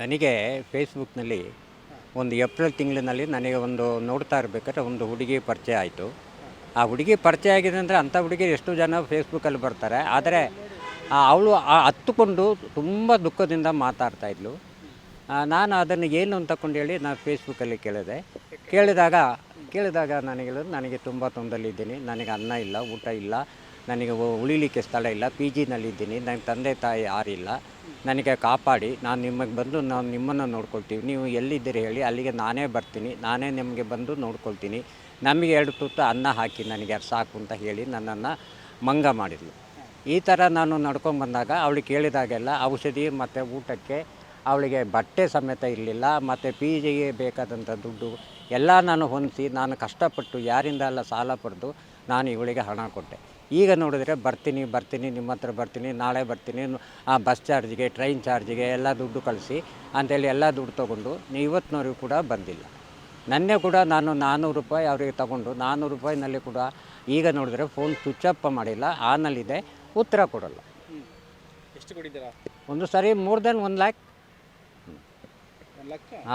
ನನಗೆ ಫೇಸ್ಬುಕ್ನಲ್ಲಿ ಒಂದು ಏಪ್ರಿಲ್ ತಿಂಗಳಿನಲ್ಲಿ ನನಗೆ ಒಂದು ನೋಡ್ತಾ ಇರಬೇಕಾದ್ರೆ ಒಂದು ಹುಡುಗಿ ಪರಿಚಯ ಆಯಿತು. ಆ ಹುಡುಗಿ ಪರಿಚಯ ಆಗಿದೆ ಅಂದರೆ ಅಂಥ ಹುಡುಗಿ ಎಷ್ಟು ಜನ ಫೇಸ್ಬುಕ್ಕಲ್ಲಿ ಬರ್ತಾರೆ. ಆದರೆ ಅವಳು ಹತ್ತುಕೊಂಡು ತುಂಬ ದುಃಖದಿಂದ ಮಾತಾಡ್ತಾ ಇದ್ಲು. ನಾನು ಅದನ್ನು ಏನು ಅಂತಕೊಂಡು ಹೇಳಿ ನಾನು ಫೇಸ್ಬುಕ್ಕಲ್ಲಿ ಕೇಳಿದೆ. ಕೇಳಿದಾಗ ಕೇಳಿದಾಗ ನನಗೆ ನನಗೆ ತುಂಬ ತೊಂದರೆಲಿದ್ದೀನಿ. ನನಗೆ ಅನ್ನ ಇಲ್ಲ, ಊಟ ಇಲ್ಲ. ನನಗೆ ಉಳಿಲಿಕ್ಕೆ ಸ್ಥಳ ಇಲ್ಲ. ಪಿ ಜಿನಲ್ಲಿದ್ದೀನಿ. ನನ್ನ ತಂದೆ ತಾಯಿ ಯಾರಿಲ್ಲ ನನಗೆ ಕಾಪಾಡಿ, ನಾನು ನಿಮಗೆ ಬಂದು ನಾನು ನಿಮ್ಮನ್ನು ನೋಡ್ಕೊಳ್ತೀವಿ ನೀವು ಎಲ್ಲಿದ್ದೀರಿ ಹೇಳಿ, ಅಲ್ಲಿಗೆ ನಾನೇ ಬರ್ತೀನಿ, ನಾನೇ ನಿಮಗೆ ಬಂದು ನೋಡ್ಕೊಳ್ತೀನಿ. ನಮಗೆ ಎರಡು ತುತ್ತು ಅನ್ನ ಹಾಕಿ ನನಗೆ ಸಾಕು ಅಂತ ಹೇಳಿ ನನ್ನನ್ನು ಮಂಗ ಮಾಡಿದ್ಲು. ಈ ಥರ ನಾನು ನಡ್ಕೊಂಬಂದಾಗ ಅವಳಿಗೆ ಕೇಳಿದಾಗೆಲ್ಲ ಔಷಧಿ ಮತ್ತು ಊಟಕ್ಕೆ ಅವಳಿಗೆ ಬಟ್ಟೆ ಸಮೇತ ಇರಲಿಲ್ಲ, ಮತ್ತು ಪಿ ಜಿಗೆ ಬೇಕಾದಂಥ ದುಡ್ಡು ಎಲ್ಲ ನಾನು ಹೊಂದಿಸಿ, ನಾನು ಕಷ್ಟಪಟ್ಟು ಯಾರಿಂದ ಎಲ್ಲ ಸಾಲ ಪಡೆದು ನಾನು ಇವಳಿಗೆ ಹಣ ಕೊಟ್ಟೆ. ಈಗ ನೋಡಿದ್ರೆ ಬರ್ತೀನಿ ಬರ್ತೀನಿ ನಿಮ್ಮ ಹತ್ರ ಬರ್ತೀನಿ ನಾಳೆ ಬರ್ತೀನಿ ಆ ಬಸ್ ಚಾರ್ಜಿಗೆ ಟ್ರೈನ್ ಚಾರ್ಜಿಗೆ ಎಲ್ಲ ದುಡ್ಡು ಕಳಿಸಿ ಅಂತೇಳಿ ಎಲ್ಲ ದುಡ್ಡು ತೊಗೊಂಡು ನೀವು ಇವತ್ತಿನವರೆಗೂ ಕೂಡ ಬಂದಿಲ್ಲ. ನನ್ನೇ ಕೂಡ ನಾನು ನಾನ್ನೂರು ರೂಪಾಯಿ ಅವರಿಗೆ ತಗೊಂಡು ನಾನ್ನೂರು ರೂಪಾಯಿನಲ್ಲಿ ಕೂಡ ಈಗ ನೋಡಿದ್ರೆ ಫೋನ್ ಸ್ವಿಚ್ ಅಪ್ ಮಾಡಿಲ್ಲ ಆನಲ್ಲಿದೆ ಉತ್ತರ ಕೊಡಲ್ಲ. ಎಷ್ಟು ಕೊಟ್ಟಿದ್ದೀರಾ? ಒಂದು ಸರಿ ಮೋರ್ ದೆನ್ ಒನ್ ಲ್ಯಾಕ್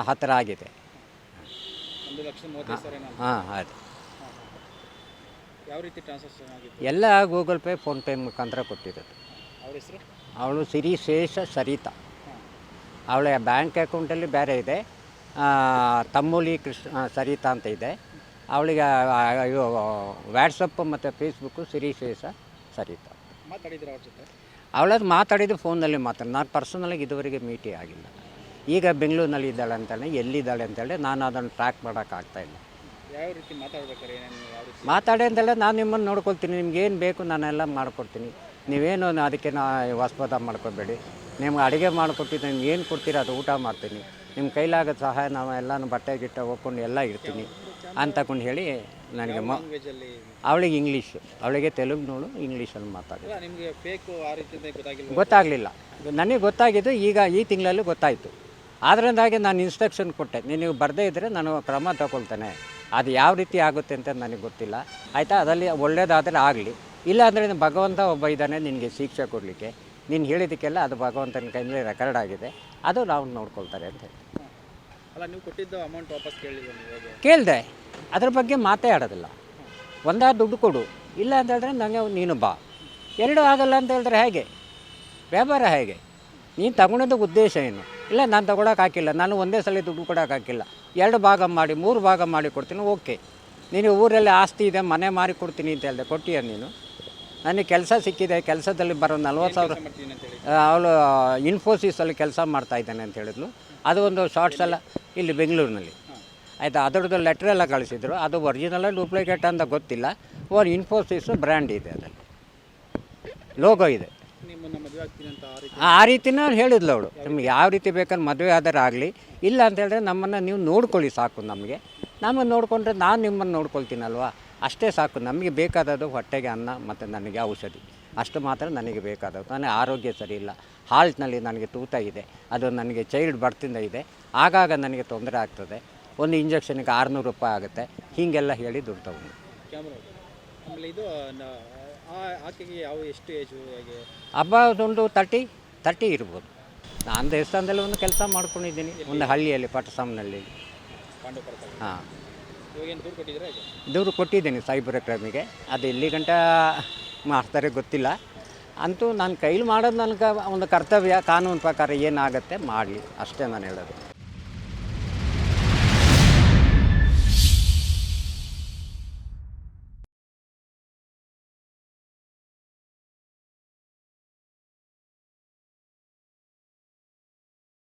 ಹತ್ತಿರ ಆಗಿದೆ. ಹಾಂ ಆಯ್ತು. ಯಾವ ರೀತಿ ಟ್ರಾನ್ಸಾಕ್ಷನ್ ಆಗಿತ್ತು? ಎಲ್ಲ ಗೂಗಲ್ ಪೇ ಫೋನ್ಪೇ ಮುಖಾಂತರ ಕೊಟ್ಟಿರೋದು. ಅವ್ರ ಹೆಸರು? ಅವಳು ಸಿರಿ ಶೇಷ ಸರಿತಾ ಅವಳ ಬ್ಯಾಂಕ್ ಅಕೌಂಟಲ್ಲಿ ಬೇರೆ ಇದೆ. ತಮ್ಮೂಲಿ ಕೃಷ್ಣ ಸರಿತಾ ಅಂತ ಇದೆ. ಅವಳಿಗೆ ವ್ಯಾಟ್ಸಪ್ಪು ಮತ್ತು ಫೇಸ್ಬುಕ್ಕು ಸಿರಿ ಶೇಷ ಸರಿತಾ. ಮಾತಾಡಿದ್ದೀರಾ ಅವ್ರ ಜೊತೆ? ಅವಳದು ಮಾತಾಡಿದ್ದು ಫೋನಲ್ಲಿ ಮಾತಾಡಿ ನಾನು ಪರ್ಸನಲಾಗಿ ಇದುವರೆಗೆ ಮೀಟಿ ಆಗಿಲ್ಲ. ಈಗ ಬೆಂಗಳೂರಿನಲ್ಲಿ ಇದ್ದಾಳೆ ಅಂತೇಳಿ ಎಲ್ಲಿದ್ದಾಳೆ ಅಂತೇಳಿ ನಾನು ಅದನ್ನು ಟ್ರ್ಯಾಕ್ ಮಾಡೋಕ್ಕಾಗ್ತಾಯಿಲ್ಲ ಯಾವ ರೀತಿ ಮಾತಾಡ್ಬೇಕಾರೆ ಏನೇನು ಯಾವ ರೀತಿ? ಮಾತಾಡಿ ಅಂತೇಳಿ ನಾನು ನಿಮ್ಮನ್ನು ನೋಡ್ಕೊಳ್ತೀನಿ ನಿಮ್ಗೆ ಏನು ಬೇಕು ನಾನೆಲ್ಲ ಮಾಡಿಕೊಡ್ತೀನಿ. ನೀವೇನು ಅದಕ್ಕೆ ನಾ ವಾಸ್ಪದ ಮಾಡ್ಕೊಬೇಡಿ. ನಿಮ್ಗೆ ಅಡುಗೆ ಮಾಡಿಕೊಟ್ಟಿದ್ದು ನಿಮ್ಗೆ ಏನು ಕೊಡ್ತೀರ ಅದು ಊಟ ಮಾಡ್ತೀನಿ. ನಿಮ್ಮ ಕೈಲಾಗೋ ಸಹಾಯ ನಾವು ಎಲ್ಲನೂ ಬಟ್ಟೆ ಗಿಟ್ಟ ಹೋಗ್ಕೊಂಡು ಎಲ್ಲ ಇರ್ತೀನಿ ಅಂತಕೊಂಡು ಹೇಳಿ ನನಗೆ ಮ ಲ್ಯಾಂಗ್ವೇಜಲ್ಲಿ ಅವಳಿಗೆ ಇಂಗ್ಲೀಷ್ ಅವಳಿಗೆ ತೆಲುಗುನೋಳು ಇಂಗ್ಲೀಷಲ್ಲಿ ಮಾತಾಡಿ. ನಿಮಗೆ ಫೇಕು ಆ ರೀತಿ ಗೊತ್ತಾಗಿಲ್ಲ ಗೊತ್ತಾಗಲಿಲ್ಲ. ನನಗೆ ಗೊತ್ತಾಗಿದ್ದು ಈಗ ಈ ತಿಂಗಳಲ್ಲಿ ಗೊತ್ತಾಯಿತು. ಆದ್ರಿಂದಾಗಿ ನಾನು ಇನ್ಸ್ಟ್ರಕ್ಷನ್ ಕೊಟ್ಟೆ. ನೀವು ಬರದೇ ಇದ್ದರೆ ನಾನು ಕ್ರಮ ತಗೊಳ್ತೇನೆ. ಅದು ಯಾವ ರೀತಿ ಆಗುತ್ತೆ ಅಂತ ನನಗೆ ಗೊತ್ತಿಲ್ಲ. ಆಯಿತಾ? ಅದರಲ್ಲಿ ಒಳ್ಳೆಯದಾದರೆ ಆಗಲಿ. ಇಲ್ಲ ಅಂದರೆ ಭಗವಂತ ಒಬ್ಬ ಇದ್ದಾನೆ ನಿನಗೆ ಶಿಕ್ಷೆ ಕೊಡಲಿಕ್ಕೆ. ನೀನು ಹೇಳಿದ್ದಕ್ಕೆಲ್ಲ ಅದು ಭಗವಂತನ ಕೈಯಲ್ಲಿ ರೆಕಾರ್ಡ್ ಆಗಿದೆ. ಅದು ನಾವು ನೋಡ್ಕೊಳ್ತಾರೆ ಅಂತ ಹೇಳಿ ಅಲ್ಲ ನೀವು ಕೊಟ್ಟಿದ್ದ ಅಮೌಂಟ್ ವಾಪಸ್ ಕೇಳಿದೆ. ಅದ್ರ ಬಗ್ಗೆ ಮಾತೇ ಆಡೋದಿಲ್ಲ. ಒಂದಾ ದುಡ್ಡು ಕೊಡು. ಇಲ್ಲ ಅಂತ ಹೇಳಿದ್ರೆ ನನಗೆ ನೀನು ಬಾ. ಎರಡು ಆಗಲ್ಲ ಅಂತ ಹೇಳಿದ್ರೆ ಹೇಗೆ? ವ್ಯಾಪಾರ ಹೇಗೆ? ನೀನು ತಗೊಂಡಿದ್ದ ಉದ್ದೇಶ ಏನು? ಇಲ್ಲ, ನಾನು ತಗೊಳಕ್ಕೆ ಹಾಕಿಲ್ಲ. ನಾನು ಒಂದೇ ಸಲ ದುಡ್ಡು ಕೊಡೋಕೆ ಹಾಕಿಲ್ಲ. ಎರಡು ಭಾಗ ಮಾಡಿ, ಮೂರು ಭಾಗ ಮಾಡಿ ಕೊಡ್ತೀನಿ, ಓಕೆ. ನೀನು ಊರಲ್ಲಿ ಆಸ್ತಿ ಇದೆ, ಮನೆ ಮಾರಿ ಕೊಡ್ತೀನಿ ಅಂತ ಹೇಳಿದೆ, ಕೊಟ್ಟಿಯ ನೀನು? ನನಗೆ ಕೆಲಸ ಸಿಕ್ಕಿದೆ, ಕೆಲಸದಲ್ಲಿ ಬರೋ ನಲ್ವತ್ತು ಸಾವಿರ ಅವಳು ಇನ್ಫೋಸಿಸಲ್ಲಿ ಕೆಲಸ ಮಾಡ್ತಾ ಇದ್ದಾನೆ ಅಂತ ಹೇಳಿದ್ಲು. ಅದು ಒಂದು ಶಾರ್ಟ್ಸ್ ಎಲ್ಲ ಇಲ್ಲಿ ಬೆಂಗಳೂರಿನಲ್ಲಿ. ಆಯಿತಾ? ಅದರದ್ದು ಲೆಟ್ರ್ ಎಲ್ಲ ಕಳಿಸಿದ್ರು. ಅದು ಒರಿಜಿನಲ್ಲ ಡೂಪ್ಲಿಕೇಟ್ ಅಂತ ಗೊತ್ತಿಲ್ಲ. ಓ ಇನ್ಫೋಸಿಸ್ ಬ್ರ್ಯಾಂಡ್ ಇದೆ ಅದರಲ್ಲಿ. ಲೋಗೋ ಇದೆ. ನಿಮ್ಮನ್ನ ಮದುವೆ ಆಗ್ತೀನಿ ಅಂತ ಆ ರೀತಿ ಆ ರೀತಿನ ಹೇಳಿದ್ಲು ಅವಳು. ನಿಮ್ಗೆ ಯಾವ ರೀತಿ ಬೇಕಾದ್ರೆ ಮದುವೆ ಆದರೆ ಆಗಲಿ ಇಲ್ಲ ಅಂತ ಹೇಳಿದ್ರೆ ನಮ್ಮನ್ನು ನೀವು ನೋಡ್ಕೊಳ್ಳಿ ಸಾಕು ನಮಗೆ. ನಮ್ಮನ್ನು ನೋಡಿಕೊಂಡ್ರೆ ನಾನು ನಿಮ್ಮನ್ನು ನೋಡ್ಕೊಳ್ತೀನಲ್ವಾ? ಅಷ್ಟೇ ಸಾಕು. ನಮಗೆ ಬೇಕಾದದ್ದು ಹೊಟ್ಟೆಗೆ ಅನ್ನ ಮತ್ತು ನನಗೆ ಔಷಧಿ. ಅಷ್ಟು ಮಾತ್ರ ನನಗೆ ಬೇಕಾದದ್ದು. ನನಗೆ ಆರೋಗ್ಯ ಸರಿ ಇಲ್ಲ. ಹಾಲ್ಟ್ನಲ್ಲಿ ನನಗೆ ತೂತ ಇದೆ. ಅದು ನನಗೆ ಚೈಲ್ಡ್ ಬರ್ತಿಂದ ಇದೆ. ಆಗಾಗ ನನಗೆ ತೊಂದರೆ ಆಗ್ತದೆ. ಒಂದು ಇಂಜೆಕ್ಷನ್ಗೆ ಆರುನೂರು ರೂಪಾಯಿ ಆಗುತ್ತೆ. ಹೀಗೆಲ್ಲ ಹೇಳಿ ದುಡ್ಡು ತಗೊಂಡು. ಕ್ಯಾಮ್ರಾ ಆಮೇಲೆ ಇದು ನ- ಆಕೆಗೆ ಯಾವ ಎಷ್ಟು ಏಜು ಹೇಗೆ? ಹಬ್ಬ ಒಂದು ತರ್ಟಿ ತರ್ಟಿ ಇರ್ಬೋದು. ನಾನು ದೇವಸ್ಥಾನದಲ್ಲಿ ಒಂದು ಕೆಲಸ ಮಾಡ್ಕೊಂಡಿದ್ದೀನಿ ಒಂದು ಹಳ್ಳಿಯಲ್ಲಿ ಪಟ್ಟಸಾಮ್ನಲ್ಲಿ ಪಾಂಡವಪುರ ಹಾಂ. ಇವಾಗ ಏನು ದೂರು ಕೊಟ್ಟಿದ್ದೀರಾ ಹೇಗೆ? ದೂರು ಕೊಟ್ಟಿದ್ದೀನಿ ಸೈಬರ್ ಕ್ರೈಮಿಗೆ ಅದು ಎಲ್ಲಿ ಗಂಟ ಮಾಡ್ತಾರೆ ಗೊತ್ತಿಲ್ಲ. ಅಂತೂ ನಾನು ಕೈಲಿ ಮಾಡೋದು ನನಗೆ ಒಂದು ಕರ್ತವ್ಯ ಕಾನೂನು ಪ್ರಕಾರ ಏನಾಗುತ್ತೆ ಮಾಡಲಿ. ಅಷ್ಟೇ ನಾನು ಹೇಳೋದು.